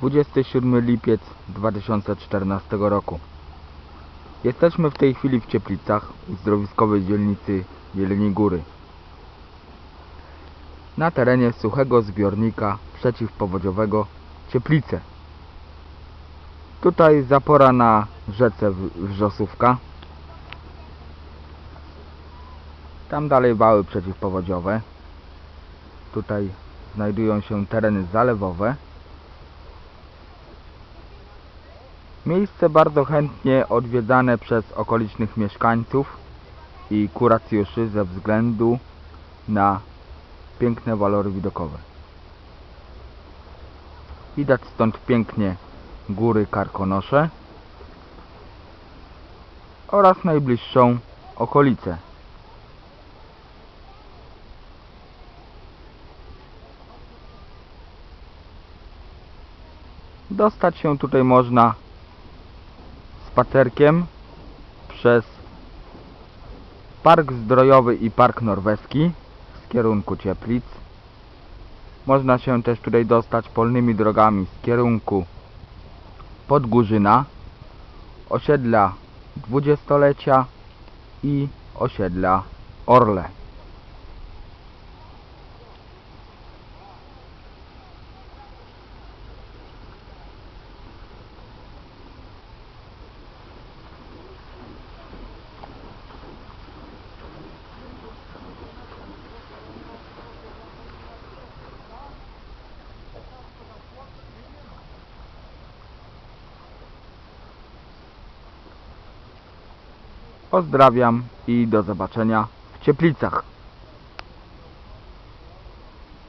27 lipiec 2014 roku. Jesteśmy w tej chwili w Cieplicach, uzdrowiskowej dzielnicy Jeleni Góry. Na terenie suchego zbiornika przeciwpowodziowego Cieplice. Tutaj zapora na rzece Wrzosówka. Tam dalej wały przeciwpowodziowe. Tutaj znajdują się tereny zalewowe. Miejsce bardzo chętnie odwiedzane przez okolicznych mieszkańców i kuracjuszy ze względu na piękne walory widokowe. Widać stąd pięknie góry Karkonosze oraz najbliższą okolicę. Dostać się tutaj można spacerkiem przez Park Zdrojowy i Park Norweski z kierunku Cieplic. Można się też tutaj dostać polnymi drogami z kierunku Podgórzyna, osiedla dwudziestolecia i osiedla Orle. Pozdrawiam i do zobaczenia w Cieplicach.